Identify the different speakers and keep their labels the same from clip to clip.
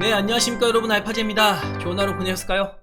Speaker 1: 네, 안녕하십니까 여러분 알파제입니다. 좋은 하루 보내셨을까요?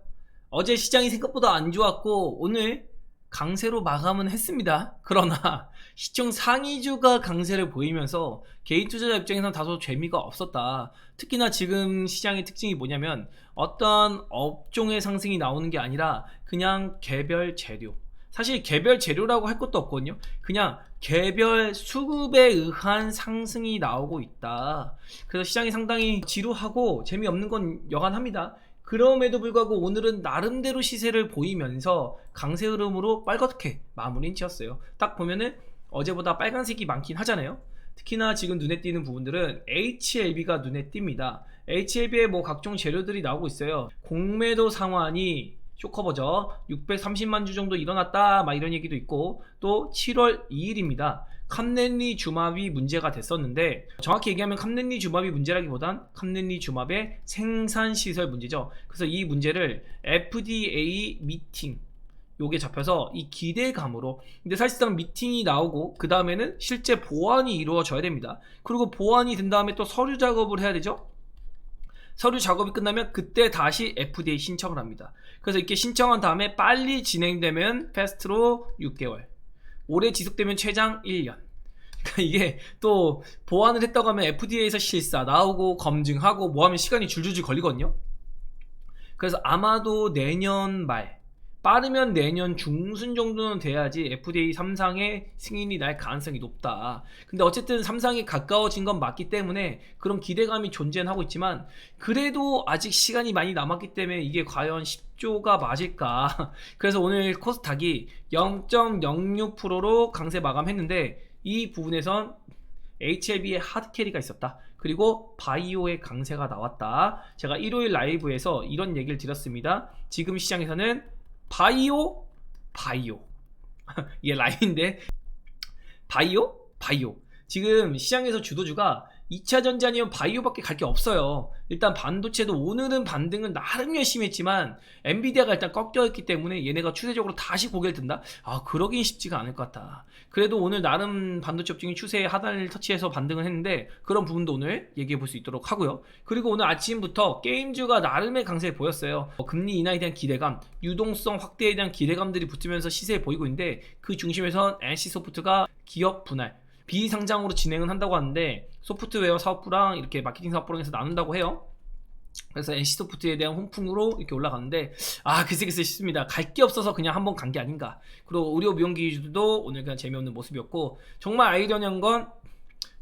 Speaker 1: 어제 시장이 생각보다 안 좋았고 오늘 강세로 마감은 했습니다. 그러나 시총 상위주가 강세를 보이면서 개인 투자자 입장에서는 다소 재미가 없었다. 특히나 지금 시장의 특징이 뭐냐면 어떤 업종의 상승이 나오는 게 아니라 그냥 개별 재료. 사실 개별 재료라고 할 것도 없거든요. 그냥 개별 수급에 의한 상승이 나오고 있다. 그래서 시장이 상당히 지루하고 재미없는 건 여간합니다. 그럼에도 불구하고 오늘은 나름대로 시세를 보이면서 강세 흐름으로 빨갛게 마무리 지었어요. 딱 보면은 어제보다 빨간색이 많긴 하잖아요. 특히나 지금 눈에 띄는 부분들은 HLB가 눈에 띕니다. HLB에 뭐 각종 재료들이 나오고 있어요. 공매도 상환이 쇼커버죠. 630만 주 정도 일어났다. 막 이런 얘기도 있고 또 7월 2일입니다. 캄넨리 주맙이 문제가 됐었는데 정확히 얘기하면 캄넨리 주맙이 문제라기보단 캄넨리 주맙의 생산 시설 문제죠. 그래서 이 문제를 FDA 미팅 요게 잡혀서 이 기대감으로 근데 사실상 미팅이 나오고 그 다음에는 실제 보완이 이루어져야 됩니다. 그리고 보완이 된 다음에 또 서류 작업을 해야 되죠. 서류 작업이 끝나면 그때 다시 FDA 신청을 합니다. 그래서 이렇게 신청한 다음에 빨리 진행되면 패스트로 6개월, 오래 지속되면 최장 1년. 그러니까 이게 또 보완을 했다고 하면 FDA에서 실사 나오고 검증하고 뭐 하면 시간이 줄줄줄 걸리거든요. 그래서 아마도 내년 말 빠르면 내년 중순 정도는 돼야지 FDA 3상의 승인이 날 가능성이 높다. 근데 어쨌든 3상이 가까워진 건 맞기 때문에 그런 기대감이 존재는 하고 있지만 그래도 아직 시간이 많이 남았기 때문에 이게 과연 10조가 맞을까? 그래서 오늘 코스닥이 0.06%로 강세 마감했는데 이 부분에선 HLB의 하드캐리가 있었다. 그리고 바이오의 강세가 나왔다. 제가 일요일 라이브에서 이런 얘기를 드렸습니다. 지금 시장에서는 바이오, 바이오. 이게 라인인데 바이오, 바이오. 지금 시장에서 주도주가 2차 전지 아니면 바이오밖에 갈 게 없어요. 일단 반도체도 오늘은 반등은 나름 열심히 했지만 엔비디아가 일단 꺾여 있기 때문에 얘네가 추세적으로 다시 고개를 든다? 아 그러긴 쉽지가 않을 것 같다. 그래도 오늘 나름 반도체 업종이 추세에 하단을 터치해서 반등을 했는데 그런 부분도 오늘 얘기해 볼 수 있도록 하고요. 그리고 오늘 아침부터 게임주가 나름의 강세를 보였어요. 어, 금리 인하에 대한 기대감, 유동성 확대에 대한 기대감들이 붙으면서 시세에 보이고 있는데 그 중심에선 NC소프트가 기업 분할 비상장으로 진행은 한다고 하는데 소프트웨어 사업부랑 이렇게 마케팅 사업부랑 해서 나눈다고 해요. 그래서 NC소프트에 대한 홍풍으로 이렇게 올라가는데 아 글쎄 글쎄 싶습니다. 갈 게 없어서 그냥 한번 간 게 아닌가. 그리고 의료 미용기주도 오늘 그냥 재미없는 모습이었고 정말 아이러니한 건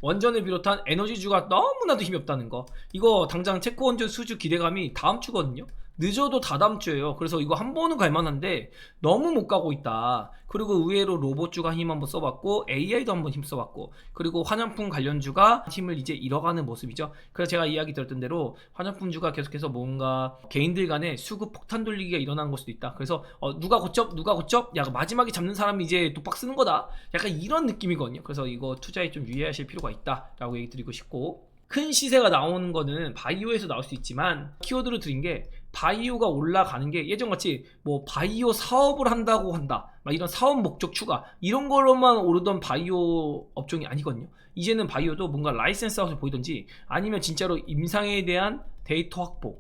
Speaker 1: 원전을 비롯한 에너지주가 너무나도 힘이 없다는 거. 이거 당장 체코 원전 수주 기대감이 다음 주거든요. 늦어도 다다음 주에요. 그래서 이거 한 번은 갈만한데 너무 못 가고 있다. 그리고 의외로 로봇주가 힘 한번 써봤고 AI도 한번 힘 써봤고 그리고 화장품 관련주가 힘을 이제 잃어가는 모습이죠. 그래서 제가 이야기 들었던 대로 화장품주가 계속해서 뭔가 개인들 간에 수급 폭탄 돌리기가 일어난 걸 수도 있다. 그래서 어, 누가 고점 누가 고점 야 마지막에 잡는 사람이 이제 독박 쓰는 거다. 약간 이런 느낌이거든요. 그래서 이거 투자에 좀 유의하실 필요가 있다라고 얘기 드리고 싶고 큰 시세가 나오는 거는 바이오에서 나올 수 있지만 키워드로 드린 게 바이오가 올라가는 게 예전같이 뭐 바이오 사업을 한다고 한다 막 이런 사업 목적 추가 이런 걸로만 오르던 바이오 업종이 아니거든요. 이제는 바이오도 뭔가 라이센스 아웃을 보이든지 아니면 진짜로 임상에 대한 데이터 확보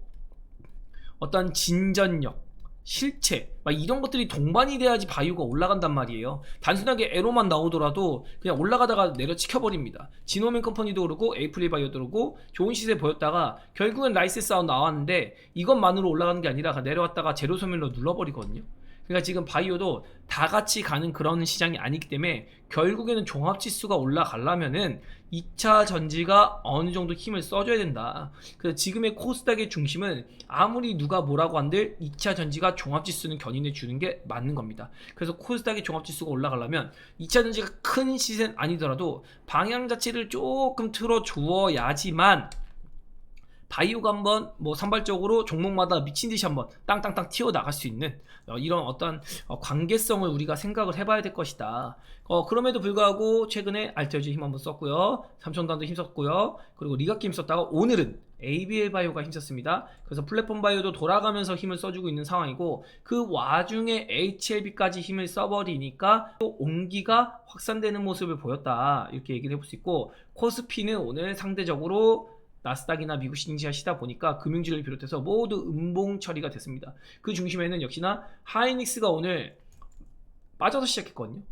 Speaker 1: 어떤 진전력 실체 막 이런 것들이 동반이 돼야지 바이오가 올라간단 말이에요. 단순하게 에로만 나오더라도 그냥 올라가다가 내려치켜 버립니다. 지노맨 컴퍼니도 그렇고 에이프릴 바이오도 그렇고 좋은 시세 보였다가 결국엔 라이센스 아웃 나왔는데 이것만으로 올라가는 게 아니라 내려왔다가 제로 소멸로 눌러버리거든요 그러니까 지금 바이오도 다 같이 가는 그런 시장이 아니기 때문에 결국에는 종합 지수가 올라가려면은 2차 전지가 어느 정도 힘을 써줘야 된다. 그래서 지금의 코스닥의 중심은 아무리 누가 뭐라고 한들 2차 전지가 종합 지수는 견인해 주는 게 맞는 겁니다. 그래서 코스닥의 종합 지수가 올라가려면 2차 전지가 큰 시세는 아니더라도 방향 자체를 조금 틀어 주어야지만 바이오가 한번 뭐 산발적으로 종목마다 미친 듯이 한번 땅땅땅 튀어 나갈 수 있는 어, 이런 어떤 어, 관계성을 우리가 생각을 해봐야 될 것이다. 어, 그럼에도 불구하고 최근에 알테오지 힘 한번 썼고요, 삼천단도 힘 썼고요, 그리고 리가키 힘 썼다가 오늘은 ABL 바이오가 힘썼습니다. 그래서 플랫폼 바이오도 돌아가면서 힘을 써주고 있는 상황이고 그 와중에 HLB까지 힘을 써버리니까 또 온기가 확산되는 모습을 보였다 이렇게 얘기를 해볼 수 있고 코스피는 오늘 상대적으로 나스닥이나 미국 시장시다 보니까 금융지를 비롯해서 모두 음봉 처리가 됐습니다. 그 중심에는 역시나 하이닉스가 오늘 빠져서 시작했거든요.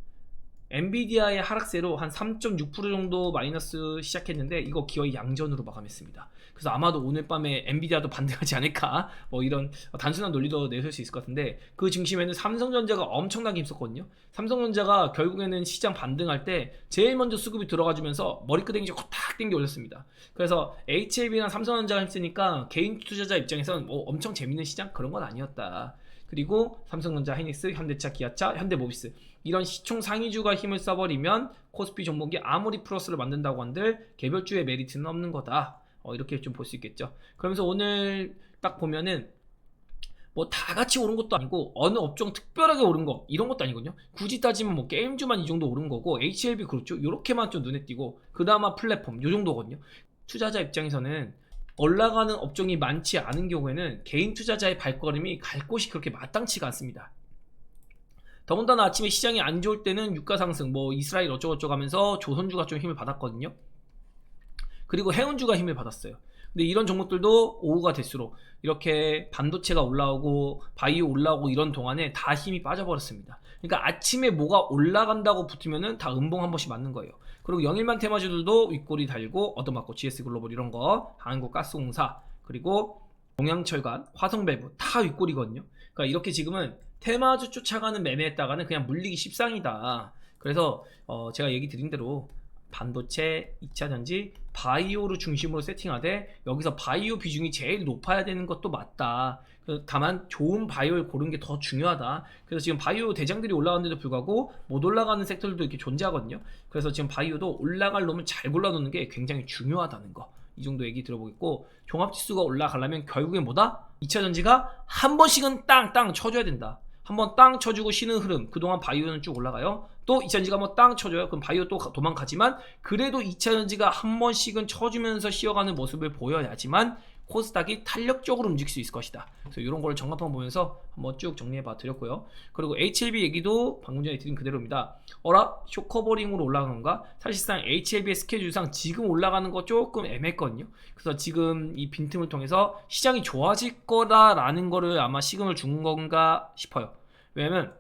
Speaker 1: 엔비디아의 하락세로 한 3.6% 정도 마이너스 시작했는데 이거 기어이 양전으로 마감했습니다. 그래서 아마도 오늘 밤에 엔비디아도 반등하지 않을까 뭐 이런 단순한 논리도 내세울 수 있을 것 같은데 그 중심에는 삼성전자가 엄청나게 힘썼거든요. 삼성전자가 결국에는 시장 반등할 때 제일 먼저 수급이 들어가주면서 머리끄댕이 쫙탁 땡겨 올렸습니다. 그래서 HLB나 삼성전자가 힘쓰니까 개인 투자자 입장에서는 뭐 엄청 재밌는 시장 그런 건 아니었다. 그리고 삼성전자, 하이닉스, 현대차, 기아차, 현대모비스 이런 시총 상위주가 힘을 써버리면 코스피 종목이 아무리 플러스를 만든다고 한들 개별주의 메리트는 없는 거다. 어, 이렇게 좀 볼 수 있겠죠. 그러면서 오늘 딱 보면은 뭐 다 같이 오른 것도 아니고 어느 업종 특별하게 오른 거 이런 것도 아니거든요. 굳이 따지면 뭐 게임주만 이 정도 오른 거고 HLB 그렇죠. 요렇게만 좀 눈에 띄고 그나마 플랫폼 요 정도거든요. 투자자 입장에서는 올라가는 업종이 많지 않은 경우에는 개인 투자자의 발걸음이 갈 곳이 그렇게 마땅치가 않습니다. 더군다나 아침에 시장이 안 좋을 때는 유가 상승, 뭐 이스라엘 어쩌고저쩌고 하면서 조선주가 좀 힘을 받았거든요. 그리고 해운주가 힘을 받았어요. 근데 이런 종목들도 오후가 될수록 이렇게 반도체가 올라오고 바이오 올라오고 이런 동안에 다 힘이 빠져버렸습니다. 그러니까 아침에 뭐가 올라간다고 붙으면은 다 음봉 한 번씩 맞는 거예요. 그리고 영일만 테마주들도 윗골이 달고 얻어맞고 GS 글로벌 이런 거, 한국가스공사 그리고 동양철관, 화성밸브 다 윗골이거든요. 그러니까 이렇게 지금은 테마주 쫓아가는 매매했다가는 그냥 물리기 십상이다. 그래서 어 제가 얘기 드린 대로 반도체, 2차전지, 바이오를 중심으로 세팅하되 여기서 바이오 비중이 제일 높아야 되는 것도 맞다. 그 다만 좋은 바이오를 고르는 게 더 중요하다. 그래서 지금 바이오 대장들이 올라가는데도 불구하고 못 올라가는 섹터들도 이렇게 존재하거든요. 그래서 지금 바이오도 올라갈 놈을 잘 골라놓는 게 굉장히 중요하다는 거. 이 정도 얘기 들어보겠고 종합지수가 올라가려면 결국엔 뭐다? 2차전지가 한 번씩은 땅땅 쳐줘야 된다. 한번 땅 쳐주고 쉬는 흐름 그동안 바이오는 쭉 올라가요. 또 2차전지가 한번 땅 쳐줘요. 그럼 바이오 또 도망가지만 그래도 2차전지가 한 번씩은 쳐주면서 쉬어가는 모습을 보여야지만 코스닥이 탄력적으로 움직일 수 있을 것이다 그래서 이런 거를 정합한 보면서 한번 쭉 정리해 봐 드렸고요 그리고 HLB 얘기도 방금 전에 드린 그대로입니다 어라? 쇼커버링으로 올라가는 건가? 사실상 HLB의 스케줄상 지금 올라가는 거 조금 애매했거든요 그래서 지금 이 빈틈을 통해서 시장이 좋아질 거다라는 거를 아마 시그널 준 건가 싶어요 왜냐면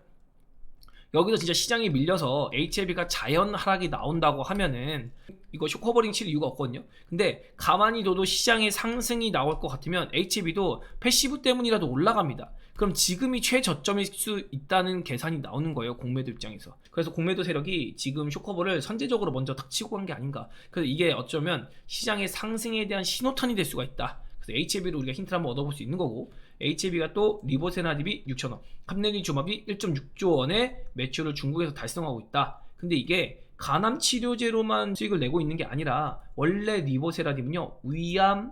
Speaker 1: 여기서 진짜 시장이 밀려서 HLB가 자연 하락이 나온다고 하면은 이거 쇼커버링 칠 이유가 없거든요. 근데 가만히 둬도 시장의 상승이 나올 것 같으면 HLB도 패시브 때문이라도 올라갑니다. 그럼 지금이 최저점일 수 있다는 계산이 나오는 거예요. 공매도 입장에서. 그래서 공매도 세력이 지금 쇼커버를 선제적으로 먼저 탁 치고 간 게 아닌가. 그래서 이게 어쩌면 시장의 상승에 대한 신호탄이 될 수가 있다. 그래서 HLB로 우리가 힌트를 한번 얻어볼 수 있는 거고 HLB가 또 리보세나딥이 6천원, 캄네니 주마비 1.6조 원의 매출을 중국에서 달성하고 있다. 근데 이게 간암 치료제로만 수익을 내고 있는 게 아니라 원래 리보세라딥은요 위암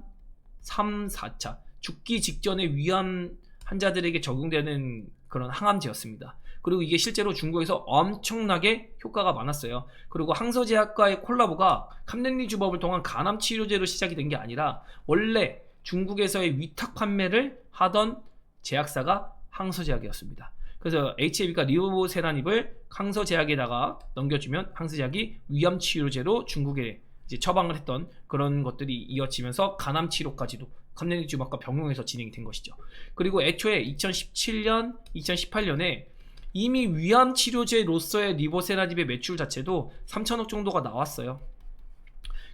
Speaker 1: 3, 4차 죽기 직전에 위암 환자들에게 적용되는 그런 항암제였습니다. 그리고 이게 실제로 중국에서 엄청나게 효과가 많았어요. 그리고 항서제약과의 콜라보가 캄넨리 주법을 통한 간암 치료제로 시작이 된 게 아니라 원래 중국에서의 위탁 판매를 하던 제약사가 항서제약이었습니다. 그래서 HAB가 리오세라닙을 항서제약에다가 넘겨주면 항서제약이 위암 치료제로 중국에 이제 처방을 했던 그런 것들이 이어지면서 간암 치료까지도 캄네니주막과 병용해서 진행이 된 것이죠. 그리고 애초에 2017년, 2018년에 이미 위암 치료제로서의 리보세라닙의 매출 자체도 3천억 정도가 나왔어요.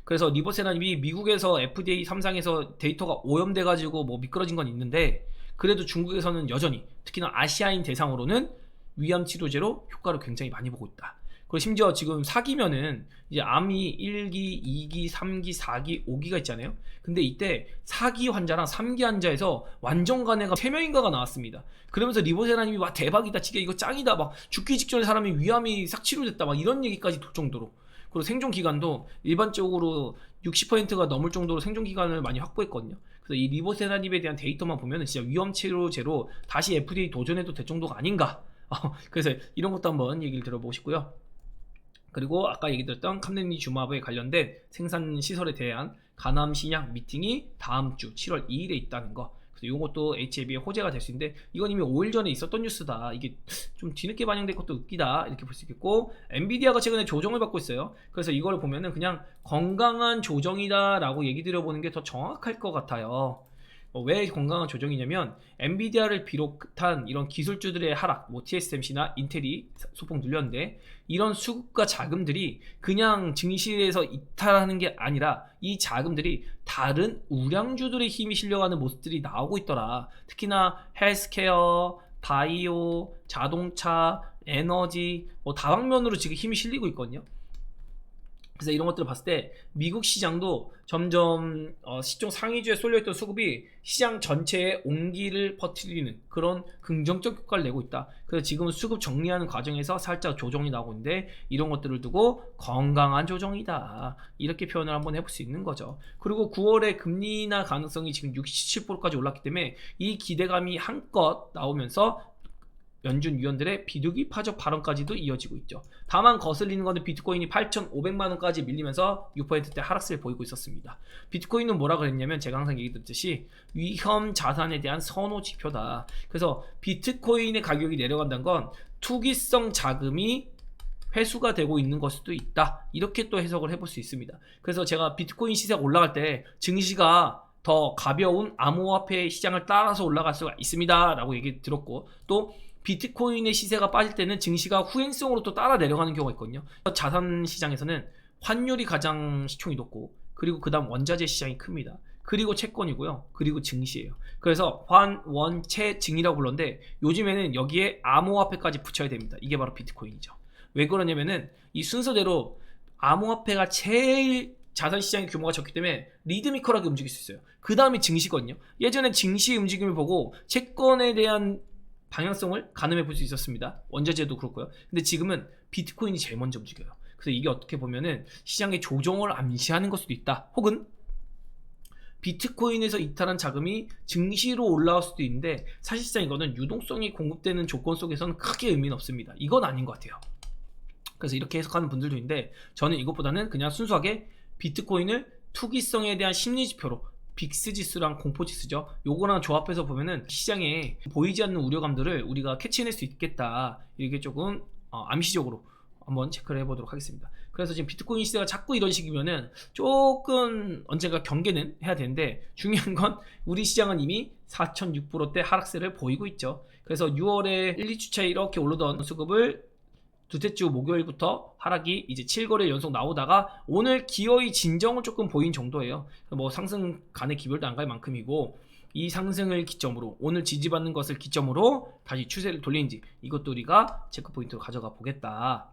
Speaker 1: 그래서 리버세라님이 미국에서 FDA 3상에서 데이터가 오염돼 가지고 뭐 미끄러진 건 있는데 그래도 중국에서는 여전히 특히나 아시아인 대상으로는 위암 치료제로 효과를 굉장히 많이 보고 있다. 그리고 심지어 지금 4기면은 이제 암이 1기, 2기, 3기, 4기, 5기가 있잖아요. 근데 이때 4기 환자랑 3기 환자에서 완전 간해가 3명인가가 나왔습니다. 그러면서 리보세라님이 와 대박이다, 진짜 이거 짱이다, 막 죽기 직전에 사람이 위암이 싹 치료됐다, 막 이런 얘기까지 돌 정도로. 그리고 생존 기간도 일반적으로 60%가 넘을 정도로 생존 기간을 많이 확보했거든요. 그래서 이 리보세라닙에 대한 데이터만 보면 진짜 위험 치료제로 다시 FDA 도전해도 될 정도가 아닌가. 어, 그래서 이런 것도 한번 얘기를 들어보고 싶고요. 그리고 아까 얘기 드렸던 캄넨리 주마브에 관련된 생산 시설에 대한 가남 신약 미팅이 다음 주 7월 2일에 있다는 거. 그래서 이것도 HLB의 호재가 될 수 있는데 이건 이미 5일 전에 있었던 뉴스다. 이게 좀 뒤늦게 반영된 것도 웃기다 이렇게 볼 수 있겠고 엔비디아가 최근에 조정을 받고 있어요. 그래서 이걸 보면은 그냥 건강한 조정이다라고 얘기 드려보는 게 더 정확할 것 같아요. 어, 왜 건강한 조정이냐면 엔비디아를 비롯한 이런 기술주들의 하락, 뭐 TSMC나 인텔이 소폭 눌렸는데 이런 수급과 자금들이 그냥 증시에서 이탈하는 게 아니라 이 자금들이 다른 우량주들의 힘이 실려가는 모습들이 나오고 있더라. 특히나 헬스케어, 바이오, 자동차, 에너지 뭐 다방면으로 지금 힘이 실리고 있거든요. 그래서 이런 것들을 봤을 때 미국 시장도 점점 어, 시총 상위주에 쏠려있던 수급이 시장 전체에 온기를 퍼뜨리는 그런 긍정적 효과를 내고 있다. 그래서 지금 수급 정리하는 과정에서 살짝 조정이 나오고 있는데 이런 것들을 두고 건강한 조정이다. 이렇게 표현을 한번 해볼 수 있는 거죠. 그리고 9월에 금리 인하 가능성이 지금 67%까지 올랐기 때문에 이 기대감이 한껏 나오면서 연준 위원들의 비둘기 파적 발언까지도 이어지고 있죠. 다만 거슬리는 것은 비트코인이 8,500만 원까지 밀리면서 6%대 하락세를 보이고 있었습니다. 비트코인은 뭐라 그랬냐면 제가 항상 얘기 드렸듯이 위험 자산에 대한 선호 지표다. 그래서 비트코인의 가격이 내려간다는 건 투기성 자금이 회수가 되고 있는 것일 수도 있다. 이렇게 또 해석을 해볼 수 있습니다. 그래서 제가 비트코인 시세가 올라갈 때 증시가 더 가벼운 암호화폐 시장을 따라서 올라갈 수가 있습니다. 라고 얘기 들었고 또 비트코인의 시세가 빠질 때는 증시가 후행성으로 또 따라 내려가는 경우가 있거든요. 자산 시장에서는 환율이 가장 시총이 높고 그리고 그다음 원자재 시장이 큽니다. 그리고 채권이고요. 그리고 증시예요. 그래서 환, 원, 채, 증이라고 불렀는데 요즘에는 여기에 암호화폐까지 붙여야 됩니다. 이게 바로 비트코인이죠. 왜 그러냐면은 이 순서대로 암호화폐가 제일 자산 시장의 규모가 적기 때문에 리드미컬하게 움직일 수 있어요. 그 다음이 증시거든요. 예전에 증시 움직임을 보고 채권에 대한 방향성을 가늠해 볼 수 있었습니다. 원자재도 그렇고요. 근데 지금은 비트코인이 제일 먼저 움직여요. 그래서 이게 어떻게 보면은 시장의 조정을 암시하는 것 수도 있다. 혹은 비트코인에서 이탈한 자금이 증시로 올라올 수도 있는데 사실상 이거는 유동성이 공급되는 조건 속에서는 크게 의미는 없습니다. 이건 아닌 것 같아요. 그래서 이렇게 해석하는 분들도 있는데 저는 이것보다는 그냥 순수하게 비트코인을 투기성에 대한 심리 지표로 빅스 지수랑 공포 지수죠. 요거랑 조합해서 보면은 시장에 보이지 않는 우려감들을 우리가 캐치해낼 수 있겠다. 이렇게 조금 어, 암시적으로 한번 체크를 해보도록 하겠습니다. 그래서 지금 비트코인 시세가 자꾸 이런 식이면은 조금 언젠가 경계는 해야 되는데 중요한 건 우리 시장은 이미 4,600대 하락세를 보이고 있죠. 그래서 6월에 1, 2주차에 이렇게 오르던 수급을 두째 주 목요일부터 하락이 이제 7거래 연속 나오다가 오늘 기어이 진정을 조금 보인 정도예요. 뭐 상승 간의 기별도 안 갈 만큼이고 이 상승을 기점으로 오늘 지지받는 것을 기점으로 다시 추세를 돌리는지 이것도 우리가 체크 포인트로 가져가 보겠다.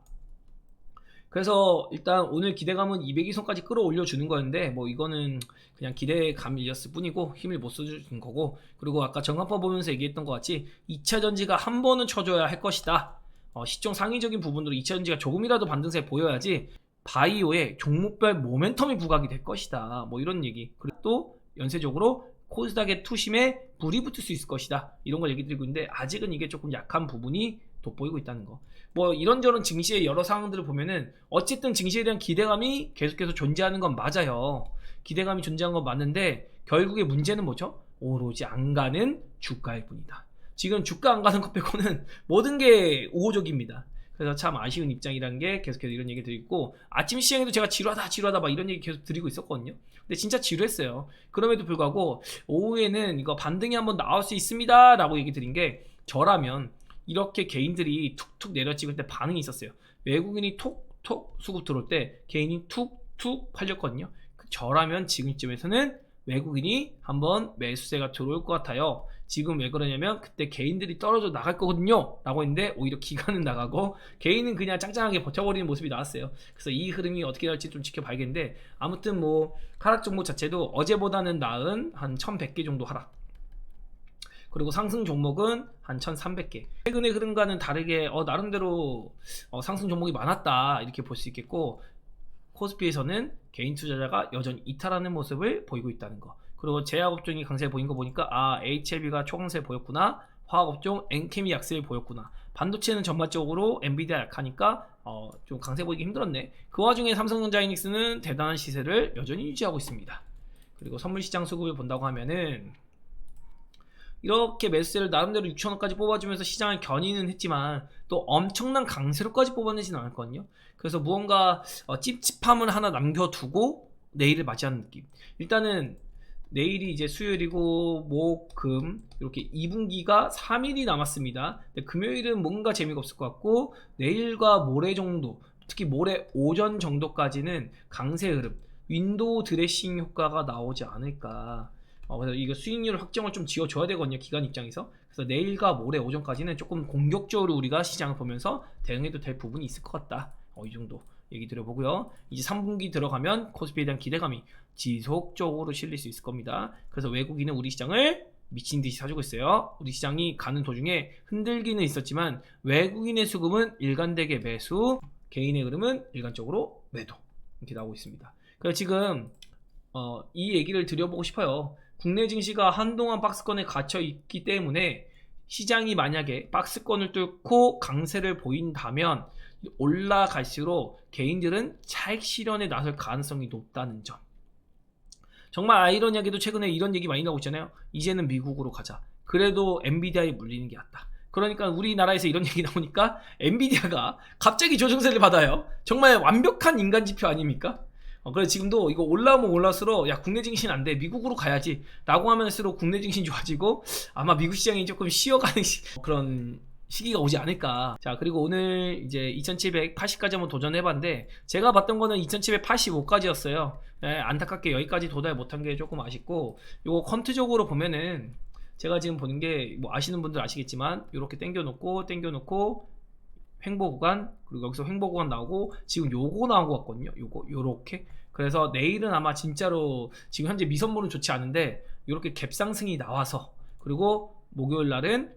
Speaker 1: 그래서 일단 오늘 기대감은 200이선까지 끌어올려 주는 거였는데 뭐 이거는 그냥 기대감이었을 뿐이고 힘을 못 써주는 거고 그리고 아까 정한법 보면서 얘기했던 것 같이 2차 전지가 한 번은 쳐줘야 할 것이다. 어, 시총 상위적인 부분으로 2차 전지가 조금이라도 반등세 보여야지 바이오에 종목별 모멘텀이 부각이 될 것이다. 뭐 이런 얘기. 그리고 또 연쇄적으로 코스닥의 투심에 불이 붙을 수 있을 것이다. 이런 걸 얘기 드리고 있는데 아직은 이게 조금 약한 부분이 돋보이고 있다는 거. 뭐 이런저런 증시의 여러 상황들을 보면은 어쨌든 증시에 대한 기대감이 계속해서 존재하는 건 맞아요. 기대감이 존재하는 건 맞는데 결국에 문제는 뭐죠? 오로지 안 가는 주가일 뿐이다. 지금 주가 안 가는 것 빼고는 모든 게 우호적입니다. 그래서 참 아쉬운 입장이라는 게 계속해서 이런 얘기 드리고 아침 시장에도 제가 지루하다 지루하다 막 이런 얘기 계속 드리고 있었거든요. 근데 진짜 지루했어요. 그럼에도 불구하고 오후에는 이거 반등이 한번 나올 수 있습니다. 라고 얘기 드린 게 저라면 이렇게 개인들이 툭툭 내려 찍을 때 반응이 있었어요. 외국인이 톡톡 수급 들어올 때 개인이 툭툭 팔렸거든요. 저라면 지금쯤에서는 외국인이 한번 매수세가 들어올 것 같아요. 지금 왜 그러냐면 그때 개인들이 떨어져 나갈 거거든요. 라고 했는데 오히려 기간은 나가고 개인은 그냥 짱짱하게 버텨버리는 모습이 나왔어요. 그래서 이 흐름이 어떻게 될지 좀 지켜봐야겠는데 아무튼 뭐 하락 종목 자체도 어제보다는 나은 한 1100개 정도 하락. 그리고 상승 종목은 한 1,300개. 최근의 흐름과는 다르게 어, 나름대로 어, 상승 종목이 많았다 이렇게 볼 수 있겠고 코스피에서는 개인 투자자가 여전히 이탈하는 모습을 보이고 있다는 거. 그리고 제약업종이 강세 보인 거 보니까 아 HLB가 초강세 보였구나. 화학업종 엔케미 약세를 보였구나. 반도체는 전반적으로 엔비디아 약하니까 어, 좀 강세 보이기 힘들었네. 그 와중에 삼성전자이닉스는 대단한 시세를 여전히 유지하고 있습니다. 그리고 선물 시장 수급을 본다고 하면은 이렇게 매수세를 나름대로 6천원까지 뽑아주면서 시장을 견인은 했지만 또 엄청난 강세로까지 뽑아내지는 않았거든요. 그래서 무언가 어, 찝찝함을 하나 남겨두고 내일을 맞이하는 느낌. 일단은 내일이 이제 수요일이고 목, 금 이렇게 2분기가 3일이 남았습니다. 금요일은 뭔가 재미가 없을 것 같고 내일과 모레 정도 특히 모레 오전 정도까지는 강세 흐름 윈도우 드레싱 효과가 나오지 않을까 어, 그래서 이거 수익률 확정을 좀 지어줘야 되거든요 기관 입장에서 그래서 내일과 모레 오전까지는 조금 공격적으로 우리가 시장을 보면서 대응해도 될 부분이 있을 것 같다 어, 이 정도 얘기 드려보고요 이제 3분기 들어가면 코스피에 대한 기대감이 지속적으로 실릴 수 있을 겁니다 그래서 외국인은 우리 시장을 미친 듯이 사주고 있어요. 우리 시장이 가는 도중에 흔들기는 있었지만 외국인의 수급은 일관되게 매수, 개인의 흐름은 일관적으로 매도 이렇게 나오고 있습니다. 그래서 지금 어, 이 얘기를 드려보고 싶어요. 국내 증시가 한동안 박스권에 갇혀 있기 때문에 시장이 만약에 박스권을 뚫고 강세를 보인다면 올라갈수록 개인들은 차익 실현에 나설 가능성이 높다는 점. 정말 아이러니하게도 최근에 이런 얘기 많이 나오고 있잖아요. 이제는 미국으로 가자. 그래도 엔비디아에 물리는 게 낫다. 그러니까 우리나라에서 이런 얘기 나오니까 엔비디아가 갑자기 조정세를 받아요. 정말 완벽한 인간 지표 아닙니까? 어, 그래서 지금도 이거 올라오면 올라올수록 야 국내 증시는 안 돼. 미국으로 가야지. 라고 하면서록 국내 증시는 좋아지고 아마 미국 시장이 조금 쉬어가는 시, 그런 시기가 오지 않을까. 자, 그리고 오늘 이제 2780까지 한번 도전해봤는데, 제가 봤던 거는 2785까지였어요. 안타깝게 여기까지 도달 못한 게 조금 아쉽고, 요거 컨트적으로 보면은, 제가 지금 보는 게, 뭐 아시는 분들 아시겠지만, 이렇게 땡겨놓고, 땡겨놓고, 횡보 구간, 그리고 여기서 횡보 구간 나오고, 지금 요거 나온 것 같거든요. 요거, 요렇게. 그래서 내일은 아마 진짜로, 지금 현재 미선물은 좋지 않은데, 요렇게 갭상승이 나와서, 그리고 목요일 날은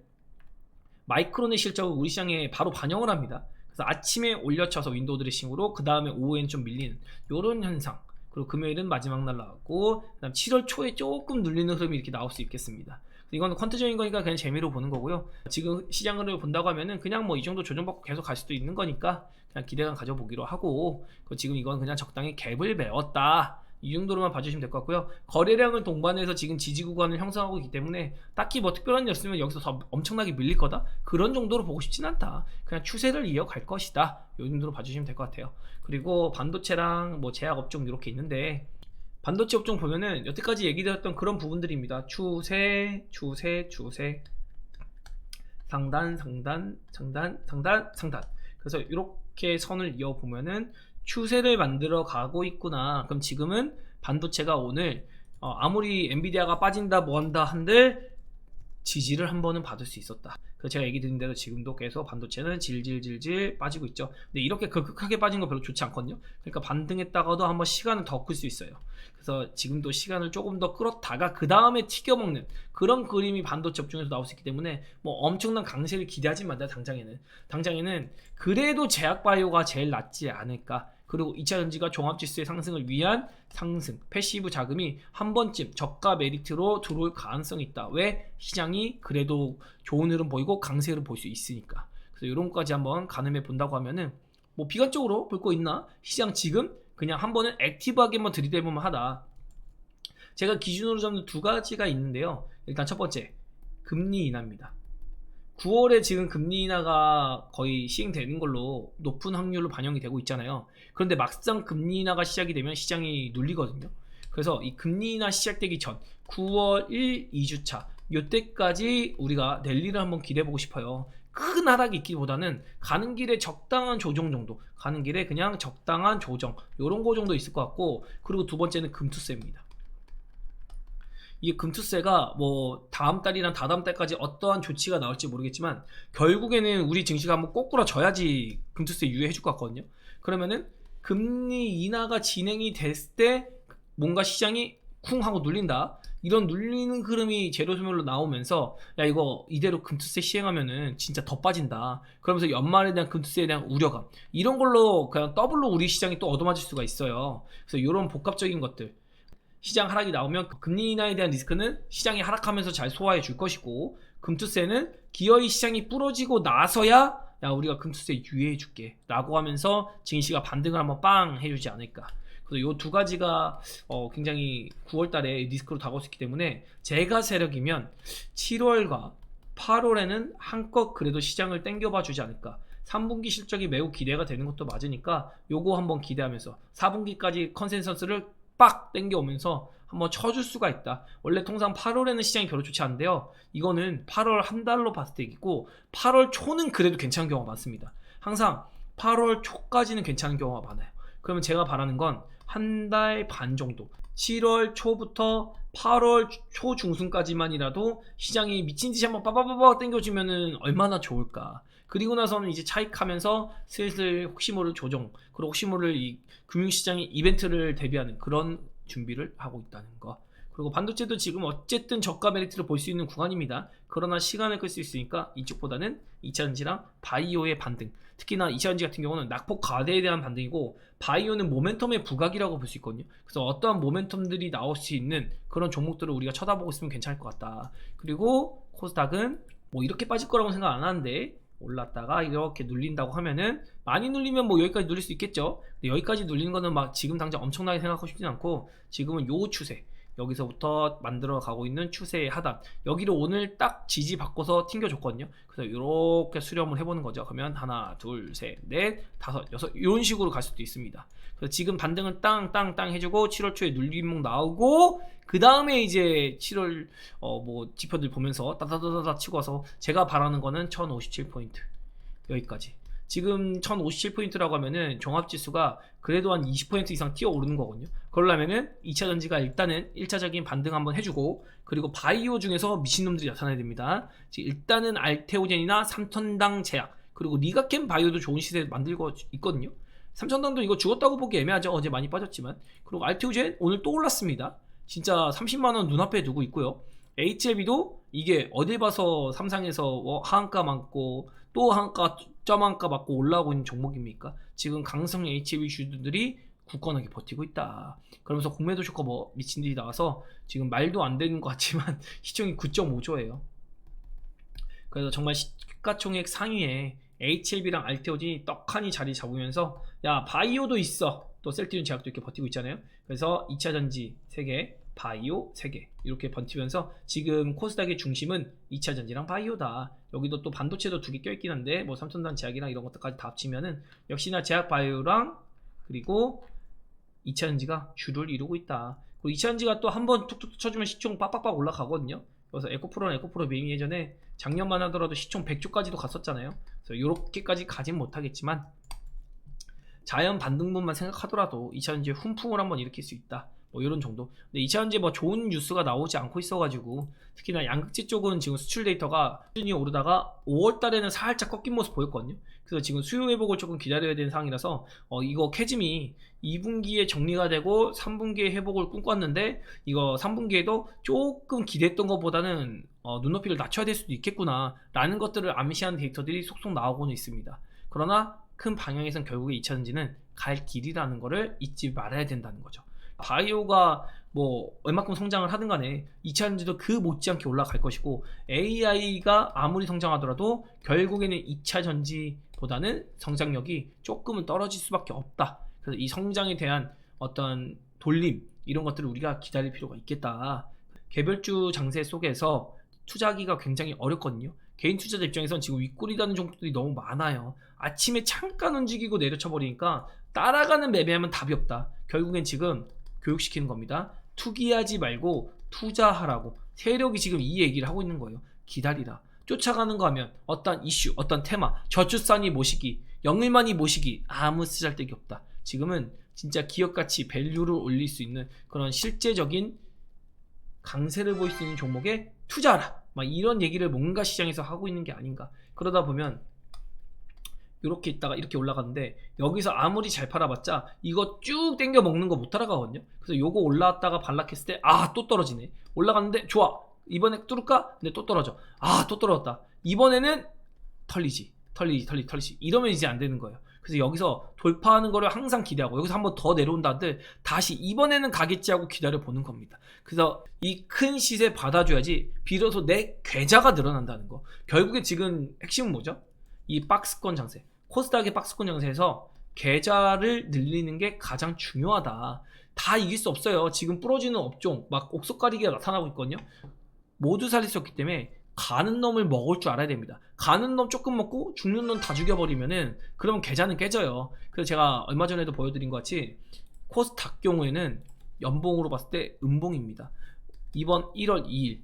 Speaker 1: 마이크론의 실적을 우리 시장에 바로 반영을 합니다. 그래서 아침에 올려쳐서 윈도우 드레싱으로 그 다음에 오후엔 좀 밀리는 이런 현상. 그리고 금요일은 마지막 날 나왔고 그다음 7월 초에 조금 눌리는 흐름이 이렇게 나올 수 있겠습니다. 이건 퀀트적인 거니까 그냥 재미로 보는 거고요. 지금 시장을 본다고 하면은 그냥 뭐 이 정도 조정받고 계속 갈 수도 있는 거니까 그냥 기대감 가져보기로 하고 지금 이건 그냥 적당히 갭을 메웠다. 이 정도로만 봐주시면 될 것 같고요. 거래량을 동반해서 지금 지지 구간을 형성하고 있기 때문에 딱히 뭐 특별한 일 없으면 여기서 더 엄청나게 밀릴 거다. 그런 정도로 보고 싶진 않다. 그냥 추세를 이어갈 것이다. 이 정도로 봐주시면 될 것 같아요. 그리고 반도체랑 뭐 제약 업종 이렇게 있는데 반도체 업종 보면은 여태까지 얘기드렸던 그런 부분들입니다. 추세, 추세, 추세, 상단, 상단, 상단, 상단, 상단. 그래서 이렇게 선을 이어 보면은 추세를 만들어 가고 있구나. 그럼 지금은 반도체가 오늘 어, 아무리 엔비디아가 빠진다 뭐한다 한들 지지를 한 번은 받을 수 있었다. 그래서 제가 얘기 드린 대로 지금도 계속 반도체는 질질질질 빠지고 있죠. 근데 이렇게 극극하게 빠진 거 별로 좋지 않거든요. 그러니까 반등했다가도 한번 시간을 더 끌 수 있어요. 그래서 지금도 시간을 조금 더 끌었다가 그 다음에 튀겨먹는 그런 그림이 반도체 업종에서 나올 수 있기 때문에 뭐 엄청난 강세를 기대하지 마다 당장에는 당장에는 그래도 제약바이오가 제일 낫지 않을까 그리고 2차 전지가 종합지수의 상승을 위한 상승, 패시브 자금이 한 번쯤 저가 메리트로 들어올 가능성이 있다. 왜? 시장이 그래도 좋은 흐름 보이고 강세 흐름 볼수 있으니까. 그래서 이런 것까지 한번 가늠해 본다고 하면은 뭐 비관적으로 볼 거 있나? 시장 지금 그냥 한 번은 액티브하게 한번 들이대보면 하다. 제가 기준으로 잡는 두 가지가 있는데요. 일단 첫 번째, 금리 인하입니다. 9월에 지금 금리 인하가 거의 시행되는 걸로 높은 확률로 반영이 되고 있잖아요. 그런데 막상 금리 인하가 시작이 되면 시장이 눌리거든요. 그래서 이 금리 인하 시작되기 전 9월 1, 2주차 요때까지 우리가 랠리를 한번 기대해 보고 싶어요. 큰 하락이 있기보다는 가는 길에 적당한 조정 정도, 가는 길에 그냥 적당한 조정 요런 거 정도 있을 것 같고 그리고 두 번째는 금투세입니다. 이게 금투세가 뭐 다음 달이랑 다다음 달까지 어떠한 조치가 나올지 모르겠지만 결국에는 우리 증시가 한번 꼬꾸라져야지 금투세 유예해 줄 것 같거든요. 그러면은 금리 인하가 진행이 됐을 때 뭔가 시장이 쿵 하고 눌린다. 이런 눌리는 흐름이 재료소멸로 나오면서 야 이거 이대로 금투세 시행하면은 진짜 더 빠진다. 그러면서 연말에 대한 금투세에 대한 우려감 이런 걸로 그냥 더블로 우리 시장이 또 얻어맞을 수가 있어요. 그래서 이런 복합적인 것들 시장 하락이 나오면 금리 인하에 대한 리스크는 시장이 하락하면서 잘 소화해 줄 것이고 금투세는 기어이 시장이 부러지고 나서야 야 우리가 금투세 유예해 줄게 라고 하면서 증시가 반등을 한번 빵 해주지 않을까 그래서 이 두 가지가 어, 굉장히 9월달에 리스크로 다가올 수 있기 때문에 제가 세력이면 7월과 8월에는 한껏 그래도 시장을 땡겨봐 주지 않을까. 3분기 실적이 매우 기대가 되는 것도 맞으니까 요거 한번 기대하면서 4분기까지 컨센서스를 빡 땡겨오면서 한번 쳐줄 수가 있다. 원래 통상 8월에는 시장이 별로 좋지 않은데요. 이거는 8월 한 달로 봤을 때 있고 8월 초는 그래도 괜찮은 경우가 많습니다. 항상 8월 초까지는 괜찮은 경우가 많아요. 그러면 제가 바라는 건 한 달 반 정도. 7월 초부터 8월 초 중순까지만이라도 시장이 미친 듯이 한번 빠바바바 땡겨주면은 얼마나 좋을까. 그리고 나서는 이제 차익하면서 슬슬 혹시 모를 조정, 그리고 혹시 모를 이 금융시장의 이벤트를 대비하는 그런 준비를 하고 있다는 거. 그리고 반도체도 지금 어쨌든 저가 메리트를 볼 수 있는 구간입니다. 그러나 시간을 끌 수 있으니까 이쪽보다는 2차전지랑 바이오의 반등. 특히나 2차전지 같은 경우는 낙폭 과대에 대한 반등이고 바이오는 모멘텀의 부각이라고 볼 수 있거든요. 그래서 어떠한 모멘텀들이 나올 수 있는 그런 종목들을 우리가 쳐다보고 있으면 괜찮을 것 같다. 그리고 코스닥은 뭐 이렇게 빠질 거라고 생각 안 하는데 올랐다가 이렇게 눌린다고 하면은 많이 눌리면 뭐 여기까지 눌릴 수 있겠죠. 근데 여기까지 눌리는 거는 막 지금 당장 엄청나게 생각하고 싶진 않고 지금은 요 추세 여기서부터 만들어 가고 있는 추세의 하단 여기를 오늘 딱 지지 바꿔서 튕겨줬거든요. 그래서 이렇게 수렴을 해보는 거죠. 그러면 하나, 둘, 셋, 넷, 다섯, 여섯 이런 식으로 갈 수도 있습니다. 그래서 지금 반등은 땅땅땅 해주고 7월 초에 눌림목 나오고 그 다음에 이제 7월 어 뭐 지표들 보면서 따다다다다 치고 와서 제가 바라는 거는 1057포인트 여기까지. 지금 1057포인트라고 하면은 종합지수가 그래도 한 20% 이상 뛰어 오르는 거거든요. 그러려면은 2차 전지가 일단은 1차적인 반등 한번 해주고 그리고 바이오 중에서 미친놈들이 나타나야 됩니다. 일단은 알테오젠이나 3천당 제약 그리고 리가캠 바이오도 좋은 시세 만들고 있거든요. 3천당도 이거 죽었다고 보기 애매하죠. 어제 많이 빠졌지만. 그리고 알테오젠 오늘 또 올랐습니다. 진짜 30만원 눈앞에 두고 있고요. HLB도 이게 어딜 봐서 삼상에서 뭐 하한가 많고 또 한가 점한가 맞고 올라오고 있는 종목입니까? 지금 강성 HLB 주들이 굳건하게 버티고 있다. 그러면서 공매도 쇼커 뭐 미친 듯이 나와서 지금 말도 안 되는 것 같지만 시총이 9.5조예요. 그래서 정말 시가총액 상위에 HLB랑 알테오진이 떡하니 자리 잡으면서 야 바이오도 있어. 또 셀티온 제약도 이렇게 버티고 있잖아요. 그래서 2차 전지 3개, 바이오 3개 이렇게 버티면서 지금 코스닥의 중심은 2차 전지랑 바이오다. 여기도 또 반도체도 두 개 껴있긴 한데 뭐 삼천단 제약이랑 이런 것들까지 다 합치면은 역시나 제약 바이오랑 그리고 2차 전지가 주를 이루고 있다. 그리고 2차 전지가 또 한 번 툭툭 쳐주면 시총 빡빡빡 올라가거든요. 그래서 에코프로는 에코프로 메인 예전에 작년만 하더라도 시총 100조까지도 갔었잖아요. 그래서 이렇게까지 가진 못하겠지만 자연 반등분만 생각하더라도 2차전지의 훈풍을 한번 일으킬 수 있다. 뭐 이런 정도. 근데 2차 전지 뭐 좋은 뉴스가 나오지 않고 있어가지고 특히나 양극재 쪽은 지금 수출 데이터가 수준이 오르다가 5월 달에는 살짝 꺾인 모습 보였거든요. 그래서 지금 수요 회복을 조금 기다려야 되는 상황이라서 어 이거 캐즘이 2분기에 정리가 되고 3분기에 회복을 꿈꿨는데 이거 3분기에도 조금 기대했던 것보다는 어, 눈높이를 낮춰야 될 수도 있겠구나 라는 것들을 암시하는 데이터들이 속속 나오고는 있습니다. 그러나 큰 방향에선 결국에 2차전지는 갈 길이라는 거를 잊지 말아야 된다는 거죠. 바이오가 뭐 얼마큼 성장을 하든 간에 2차전지도 그 못지않게 올라갈 것이고 AI가 아무리 성장하더라도 결국에는 2차전지보다는 성장력이 조금은 떨어질 수밖에 없다. 그래서 이 성장에 대한 어떤 돌림 이런 것들을 우리가 기다릴 필요가 있겠다. 개별주 장세 속에서 투자하기가 굉장히 어렵거든요. 개인 투자자 입장에선 지금 윗골이라는 종목들이 너무 많아요. 아침에 잠깐 움직이고 내려쳐 버리니까 따라가는 매매하면 답이 없다. 결국엔 지금 교육시키는 겁니다. 투기하지 말고 투자하라고. 세력이 지금 이 얘기를 하고 있는 거예요. 기다리라. 쫓아가는 거 하면 어떤 이슈, 어떤 테마, 저출산이 모시기, 영일만이 모시기 아무 쓰잘데기 없다. 지금은 진짜 기업 가치 밸류를 올릴 수 있는 그런 실제적인 강세를 보일 수 있는 종목에 투자하라. 막 이런 얘기를 뭔가 시장에서 하고 있는 게 아닌가. 그러다 보면 이렇게 있다가 이렇게 올라갔는데 여기서 아무리 잘 팔아봤자 이거 쭉 땡겨 먹는 거 못 따라가거든요. 그래서 요거 올라왔다가 반락했을 때 아 또 떨어지네. 올라갔는데 좋아. 이번에 뚫을까? 근데 또 떨어져. 아 또 떨어졌다. 이번에는 털리지. 털리지 털리지 털리지. 이러면 이제 안 되는 거예요. 그래서 여기서 돌파하는 거를 항상 기대하고 여기서 한번 더 내려온다는데 다시 이번에는 가겠지 하고 기다려 보는 겁니다. 그래서 이 큰 시세 받아줘야지 비로소 내 계좌가 늘어난다는 거. 결국에 지금 핵심은 뭐죠? 이 박스권 장세. 코스닥의 박스권 장세에서 계좌를 늘리는 게 가장 중요하다. 다 이길 수 없어요. 지금 부러지는 업종, 막 옥석가리기가 나타나고 있거든요. 모두 살릴 수 없기 때문에 가는 놈을 먹을 줄 알아야 됩니다. 가는 놈 조금 먹고 죽는 놈 다 죽여버리면은 그러면 계좌는 깨져요. 그래서 제가 얼마 전에도 보여드린 것 같이 코스닥 경우에는 연봉으로 봤을 때 음봉입니다. 이번 1월 2일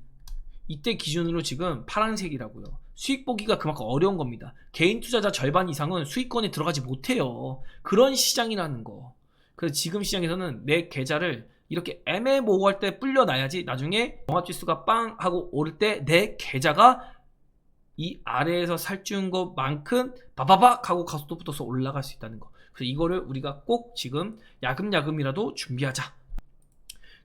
Speaker 1: 이때 기준으로 지금 파란색이라고요. 수익 보기가 그만큼 어려운 겁니다. 개인 투자자 절반 이상은 수익권에 들어가지 못해요. 그런 시장이라는 거. 그래서 지금 시장에서는 내 계좌를 이렇게 애매모호할 때 불려놔야지 나중에 종합지수가 빵 하고 오를 때 내 계좌가 이 아래에서 살찌운 것만큼 바바박 하고 가속도 붙어서 올라갈 수 있다는 거. 그래서 이거를 우리가 꼭 지금 야금야금이라도 준비하자.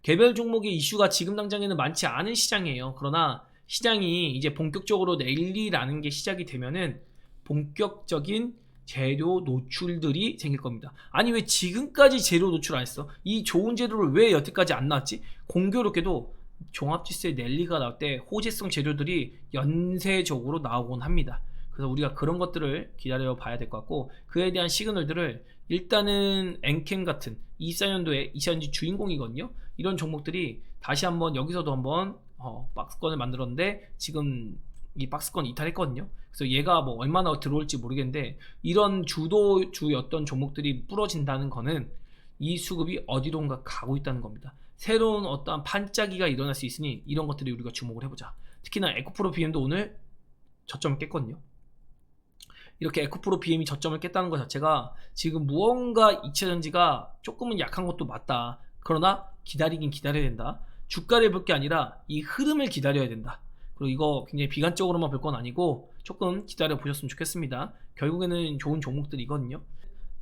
Speaker 1: 개별 종목의 이슈가 지금 당장에는 많지 않은 시장이에요. 그러나 시장이 이제 본격적으로 내일이라는 게 시작이 되면은 본격적인 재료 노출들이 생길 겁니다. 아니 왜 지금까지 재료 노출 안 했어? 이 좋은 재료를 왜 여태까지 안 나왔지? 공교롭게도 종합지수의 랠리가 나올 때 호재성 재료들이 연쇄적으로 나오곤 합니다. 그래서 우리가 그런 것들을 기다려 봐야 될 것 같고 그에 대한 시그널들을 일단은 엔캠 같은 24년도에 2000지 주인공이거든요. 이런 종목들이 다시 한번 여기서도 한번 어, 박스권을 만들었는데 지금 이 박스권 이탈했거든요. 그래서 얘가 뭐 얼마나 들어올지 모르겠는데 이런 주도주였던 종목들이 부러진다는 거는 이 수급이 어디론가 가고 있다는 겁니다. 새로운 어떠한 반짝이가 일어날 수 있으니 이런 것들이 우리가 주목을 해보자. 특히나 에코프로 BM도 오늘 저점을 깼거든요. 이렇게 에코프로 BM이 저점을 깼다는 것 자체가 지금 무언가 2차전지가 조금은 약한 것도 맞다. 그러나 기다리긴 기다려야 된다. 주가를 볼 게 아니라 이 흐름을 기다려야 된다. 그리고 이거 굉장히 비관적으로만 볼 건 아니고 조금 기다려 보셨으면 좋겠습니다. 결국에는 좋은 종목들이거든요.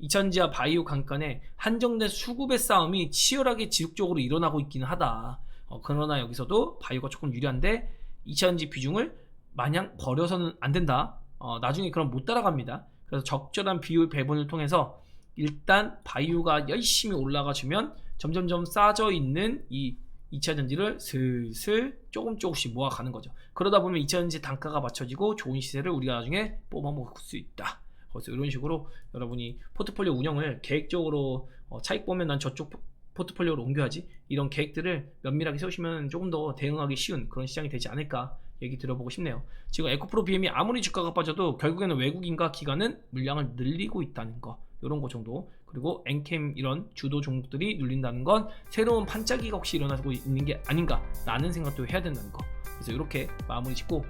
Speaker 1: 2000지와 바이오 강간에 한정된 수급의 싸움이 치열하게 지속적으로 일어나고 있기는 하다. 어, 그러나 여기서도 바이오가 조금 유리한데 2000지 비중을 마냥 버려서는 안 된다. 어, 나중에 그럼 못 따라갑니다. 그래서 적절한 비율 배분을 통해서 일단 바이오가 열심히 올라가 주면 점점점 쌓아져 있는 이 2차 전지를 슬슬 조금 조금씩 모아가는 거죠. 그러다 보면 2차 전지 단가가 맞춰지고 좋은 시세를 우리가 나중에 뽑아 먹을 수 있다. 그래서 이런 식으로 여러분이 포트폴리오 운영을 계획적으로 어, 차익 보면 난 저쪽 포- 포트폴리오로 옮겨야지 이런 계획들을 면밀하게 세우시면 조금 더 대응하기 쉬운 그런 시장이 되지 않을까 얘기 들어보고 싶네요. 지금 에코프로 BM이 아무리 주가가 빠져도 결국에는 외국인과 기관은 물량을 늘리고 있다는 거 이런 거 정도 그리고 엔캠 이런 주도 종목들이 눌린다는 건 새로운 반짝이가 혹시 일어나고 있는 게 아닌가 라는 생각도 해야 된다는 거. 그래서 이렇게 마무리 짓고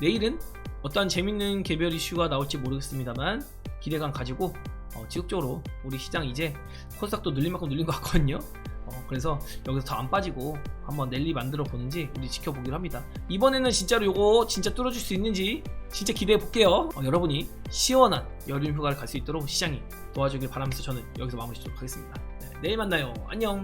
Speaker 1: 내일은 어떠한 재밌는 개별 이슈가 나올지 모르겠습니다만 기대감 가지고 어, 지속적으로 우리 시장 이제 코스닥도 늘린 만큼 늘린 것 같거든요 어, 그래서 여기서 더 안 빠지고 한번 랠리 만들어 보는지 우리 지켜보기로 합니다. 이번에는 진짜로 요거 진짜 뚫어줄 수 있는지 진짜 기대해 볼게요. 어, 여러분이 시원한 여름 휴가를 갈 수 있도록 시장이 도와주길 바라면서 저는 여기서 마무리 짓도록 하겠습니다. 네, 내일 만나요. 안녕